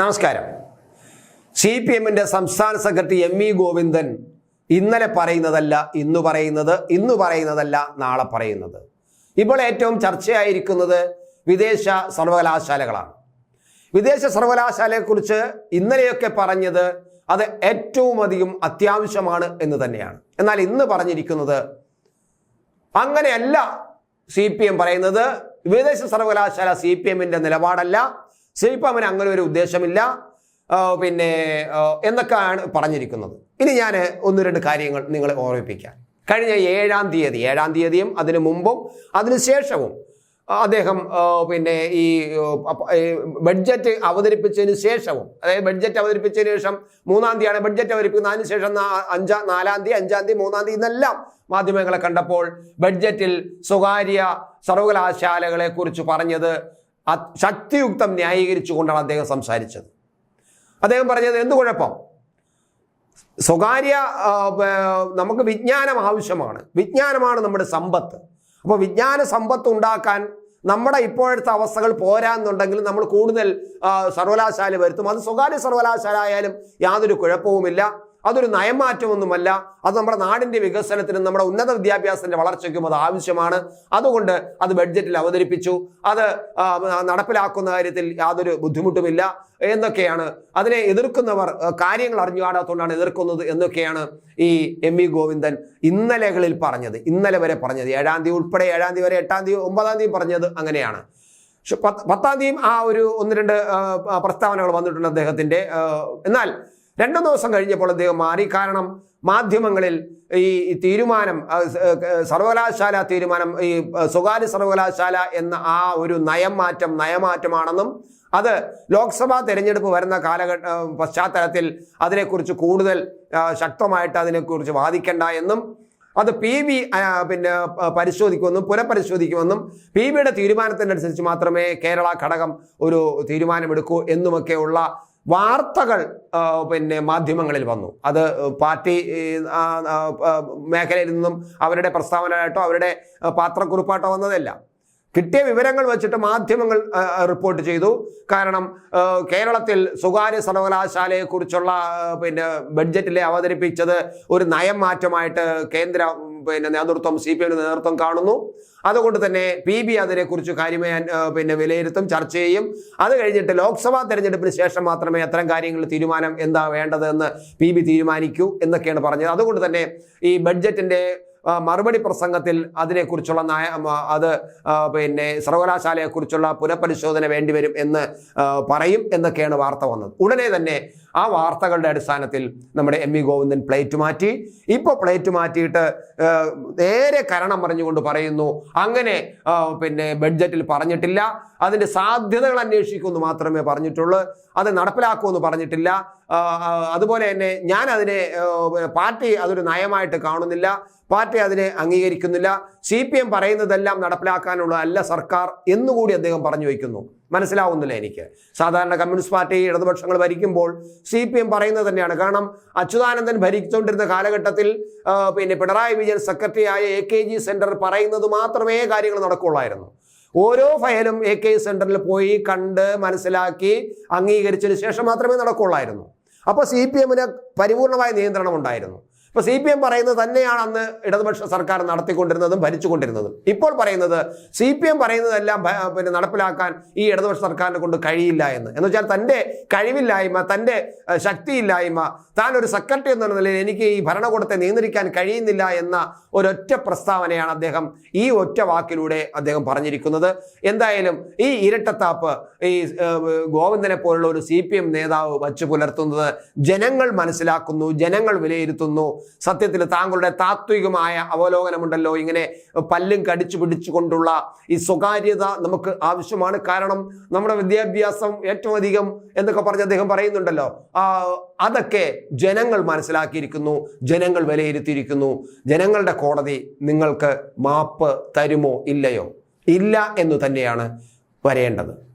നമസ്കാരം. C P എമ്മിന്റെ സംസ്ഥാന സെക്രട്ടറി എം ഇ ഗോവിന്ദൻ ഇന്നലെ പറയുന്നതല്ല ഇന്ന് പറയുന്നത് ഇന്ന് പറയുന്നതല്ല നാളെ പറയുന്നത്. ഇപ്പോൾ ഏറ്റവും ചർച്ചയായിരിക്കുന്നത് വിദേശ സർവകലാശാലകളാണ്. വിദേശ സർവകലാശാലയെക്കുറിച്ച് ഇന്നലെയൊക്കെ പറഞ്ഞത് അത് ഏറ്റവും അധികം അത്യാവശ്യമാണ് എന്ന് തന്നെയാണ്. എന്നാൽ ഇന്ന് പറഞ്ഞിരിക്കുന്നത് അങ്ങനെയല്ല സി പി എം പറയുന്നത്. വിദേശ സർവകലാശാല സി പി എമ്മിന്റെ നിലപാടല്ല സി അവന് അങ്ങനെ ഒരു ഉദ്ദേശമില്ല. പിന്നെ എന്നൊക്കെയാണ് പറഞ്ഞിരിക്കുന്നത്. ഇനി ഞാൻ ഒന്ന് രണ്ട് കാര്യങ്ങൾ നിങ്ങളെ ഓർമ്മിപ്പിക്കാം. കഴിഞ്ഞ ഏഴാം തീയതി ഏഴാം തീയതിയും അതിനു മുമ്പും അതിനുശേഷവും ശേഷവും അദ്ദേഹം പിന്നെ ഈ ബഡ്ജറ്റ് അവതരിപ്പിച്ചതിന് ശേഷവും അതായത് ബഡ്ജറ്റ് അവതരിപ്പിച്ചതിന് ശേഷം മൂന്നാം തീയതിയാണ് ബഡ്ജറ്റ് അവതരിപ്പിക്കുന്നത്. അതിന് ശേഷം അഞ്ചാം നാലാം തീയതി അഞ്ചാം തീയതി മൂന്നാം തീയതി എന്നെല്ലാം മാധ്യമങ്ങളെ കണ്ടപ്പോൾ ബഡ്ജറ്റിൽ സ്വകാര്യ സർവകലാശാലകളെ കുറിച്ച് പറഞ്ഞത് ശക്തിയുക്തം ന്യായീകരിച്ചുകൊണ്ടാണ് അദ്ദേഹം സംസാരിച്ചത്. അദ്ദേഹം പറഞ്ഞത് എന്ത് കുഴപ്പം? സ്വകാര്യ നമുക്ക് വിജ്ഞാനം ആവശ്യമാണ്. വിജ്ഞാനമാണ് നമ്മുടെ സമ്പത്ത്. അപ്പോൾ വിജ്ഞാന സമ്പത്ത് ഉണ്ടാക്കാൻ നമ്മുടെ ഇപ്പോഴത്തെ അവസ്ഥകൾ പോരാന്നുണ്ടെങ്കിൽ നമ്മൾ കൂടുതൽ സർവകലാശാല വരുത്തും. അത് സ്വകാര്യ സർവകലാശാല ആയാലും യാതൊരു കുഴപ്പവുമില്ല. അതൊരു നയമാറ്റമൊന്നുമല്ല. അത് നമ്മുടെ നാടിന്റെ വികസനത്തിനും നമ്മുടെ ഉന്നത വിദ്യാഭ്യാസത്തിന്റെ വളർച്ചയ്ക്കും അത് ആവശ്യമാണ്. അതുകൊണ്ട് അത് ബഡ്ജറ്റിൽ അവതരിപ്പിച്ചു. അത് നടപ്പിലാക്കുന്ന കാര്യത്തിൽ യാതൊരു ബുദ്ധിമുട്ടുമില്ല എന്നൊക്കെയാണ്. അതിനെ എതിർക്കുന്നവർ കാര്യങ്ങൾ അറിഞ്ഞു എതിർക്കുന്നത് എന്നൊക്കെയാണ് ഈ എം വി ഗോവിന്ദൻ ഇന്നലെകളിൽ പറഞ്ഞത്. ഇന്നലെ വരെ പറഞ്ഞത്. ഏഴാം തീയതി ഉൾപ്പെടെ ഏഴാം തീയതി വരെ എട്ടാം തീയതി ഒമ്പതാം തീയതി പറഞ്ഞത് അങ്ങനെയാണ്. പത്ത് തീയതി ആ ഒരു ഒന്ന് രണ്ട് പ്രസ്താവനകൾ വന്നിട്ടുണ്ട് അദ്ദേഹത്തിന്റെ എന്നാൽ രണ്ടു ദിവസം കഴിഞ്ഞപ്പോൾ അദ്ദേഹം മാറി. കാരണം മാധ്യമങ്ങളിൽ ഈ തീരുമാനം സർവകലാശാല തീരുമാനം ഈ സ്വകാര്യ സർവകലാശാല എന്ന ആ ഒരു നയം മാറ്റം നയമാറ്റമാണെന്നും അത് ലോക്സഭാ തെരഞ്ഞെടുപ്പ് വരുന്ന കാലഘട്ട പശ്ചാത്തലത്തിൽ അതിനെക്കുറിച്ച് കൂടുതൽ ശക്തമായിട്ട് അതിനെക്കുറിച്ച് വാദിക്കേണ്ട എന്നും അത് പി ബി പിന്നെ പരിശോധിക്കുമെന്നും പുനഃപരിശോധിക്കുമെന്നും പി ബിയുടെ തീരുമാനത്തിനനുസരിച്ച് മാത്രമേ കേരള ഘടകം ഒരു തീരുമാനമെടുക്കൂ എന്നുമൊക്കെയുള്ള വാർത്തകൾ പിന്നെ മാധ്യമങ്ങളിൽ വന്നു. അത് പാർട്ടി മേഖലയിൽ നിന്നും അവരുടെ പ്രസ്താവനയായിട്ടോ അവരുടെ പാത്രക്കുറിപ്പായിട്ടോ വന്നതല്ല. കിട്ടിയ വിവരങ്ങൾ വെച്ചിട്ട് മാധ്യമങ്ങൾ റിപ്പോർട്ട് ചെയ്തു. കാരണം കേരളത്തിൽ സ്വകാര്യ സർവകലാശാലയെക്കുറിച്ചുള്ള പിന്നെ ബഡ്ജറ്റിലെ അവതരിപ്പിച്ചത് ഒരു നയം മാറ്റമായിട്ട് കേന്ദ്ര പിന്നെ നേതൃത്വം സി പി എമ്മിന്റെ നേതൃത്വം കാണുന്നു. അതുകൊണ്ട് തന്നെ പി ബി അതിനെക്കുറിച്ച് കാര്യമായി പിന്നെ വിലയിരുത്തും ചർച്ച ചെയ്യും. അത് കഴിഞ്ഞിട്ട് ലോക്സഭാ തെരഞ്ഞെടുപ്പിന് ശേഷം മാത്രമേ അത്തരം കാര്യങ്ങളിൽ തീരുമാനം എന്താ വേണ്ടതെന്ന് പി ബി തീരുമാനിക്കൂ എന്നൊക്കെയാണ് പറഞ്ഞത്. അതുകൊണ്ട് തന്നെ ഈ ബഡ്ജറ്റിന്റെ മറുപടി പ്രസംഗത്തിൽ അതിനെക്കുറിച്ചുള്ള നയ അത് പിന്നെ സർവകലാശാലയെക്കുറിച്ചുള്ള പുനഃപരിശോധന വേണ്ടിവരും എന്ന് പറയും എന്നൊക്കെയാണ് വാർത്ത വന്നത്. ഉടനെ തന്നെ ആ വാർത്തകളുടെ അടിസ്ഥാനത്തിൽ നമ്മുടെ എം വി ഗോവിന്ദൻ പ്ലേറ്റ് മാറ്റി. ഇപ്പോൾ പ്ലേറ്റ് മാറ്റിയിട്ട് നേരെ കരണം പറഞ്ഞുകൊണ്ട് പറയുന്നു അങ്ങനെ പിന്നെ ബഡ്ജറ്റിൽ പറഞ്ഞിട്ടില്ല. അതിന്റെ സാധ്യതകൾ അന്വേഷിക്കുമെന്ന് മാത്രമേ പറഞ്ഞിട്ടുള്ളൂ. അത് നടപ്പിലാക്കുമെന്ന് പറഞ്ഞിട്ടില്ല. അതുപോലെ തന്നെ ഞാൻ അതിനെ പാർട്ടി അതൊരു നയമായിട്ട് കാണുന്നില്ല. പാർട്ടി അതിനെ അംഗീകരിക്കുന്നില്ല. സി പി എം പറയുന്നതെല്ലാം നടപ്പിലാക്കാനുള്ള അല്ല സർക്കാർ എന്നുകൂടി അദ്ദേഹം പറഞ്ഞു വയ്ക്കുന്നു. മനസ്സിലാവുന്നില്ല എനിക്ക്. സാധാരണ കമ്മ്യൂണിസ്റ്റ് പാർട്ടി ഇടതുപക്ഷങ്ങൾ ഭരിക്കുമ്പോൾ സി പി എം പറയുന്നത് തന്നെയാണ്. കാരണം അച്യുതാനന്ദൻ ഭരിച്ചുകൊണ്ടിരുന്ന കാലഘട്ടത്തിൽ പിന്നെ പിണറായി വിജയൻ സെക്രട്ടറി ആയ എ കെ ജി സെന്റർ പറയുന്നത് മാത്രമേ കാര്യങ്ങൾ നടക്കുകയുള്ളായിരുന്നു ഓരോ ഫയലും എ കെ സെന്ററിൽ പോയി കണ്ട് മനസ്സിലാക്കി അംഗീകരിച്ചതിന് ശേഷം മാത്രമേ നടക്കുകയുള്ളായിരുന്നു അപ്പോൾ സി പി എമ്മിന് പരിപൂർണമായ നിയന്ത്രണം ഉണ്ടായിരുന്നു. ഇപ്പോൾ സി പി എം പറയുന്നത് തന്നെയാണ് അന്ന് ഇടതുപക്ഷ സർക്കാർ നടത്തിക്കൊണ്ടിരുന്നതും ഭരിച്ചുകൊണ്ടിരുന്നതും. ഇപ്പോൾ പറയുന്നത് സി പി എം പറയുന്നതെല്ലാം പിന്നെ നടപ്പിലാക്കാൻ ഈ ഇടതുപക്ഷ സർക്കാരിനെ കൊണ്ട് കഴിയില്ല എന്ന്. എന്ന് വെച്ചാൽ തന്റെ കഴിവില്ലായ്മ തന്റെ ശക്തിയില്ലായ്മ താൻ ഒരു സെക്രട്ടറി എന്നുള്ള നിലയിൽ എനിക്ക് ഈ ഭരണകൂടത്തെ നിയന്ത്രിക്കാൻ കഴിയുന്നില്ല എന്ന ഒരൊറ്റ പ്രസ്താവനയാണ് അദ്ദേഹം ഈ ഒറ്റ വാക്കിലൂടെ അദ്ദേഹം പറഞ്ഞിരിക്കുന്നത്. എന്തായാലും ഈ ഇരട്ടത്താപ്പ് ഈ ഗോവിന്ദനെ പോലുള്ള ഒരു സി നേതാവ് വച്ചു പുലർത്തുന്നത് ജനങ്ങൾ മനസ്സിലാക്കുന്നു ജനങ്ങൾ വിലയിരുത്തുന്നു സത്യത്തിൽ താങ്കളുടെ താത്വികമായ അവലോകനമുണ്ടല്ലോ. ഇങ്ങനെ പല്ലും കടിച്ചു പിടിച്ചുകൊണ്ടുള്ള ഈ സ്വകാര്യത നമുക്ക് ആവശ്യമാണ്. കാരണം നമ്മുടെ വിദ്യാഭ്യാസം ഏറ്റവും അധികം എന്നൊക്കെ പറഞ്ഞ് അദ്ദേഹം പറയുന്നുണ്ടല്ലോ. അതൊക്കെ ജനങ്ങൾ മനസ്സിലാക്കിയിരിക്കുന്നു ജനങ്ങൾ വിലയിരുത്തിയിരിക്കുന്നു. ജനങ്ങളുടെ കോടതി നിങ്ങൾക്ക് മാപ്പ് തരുമോ ഇല്ലയോ? ഇല്ല എന്ന് തന്നെയാണ് വരേണ്ടത്.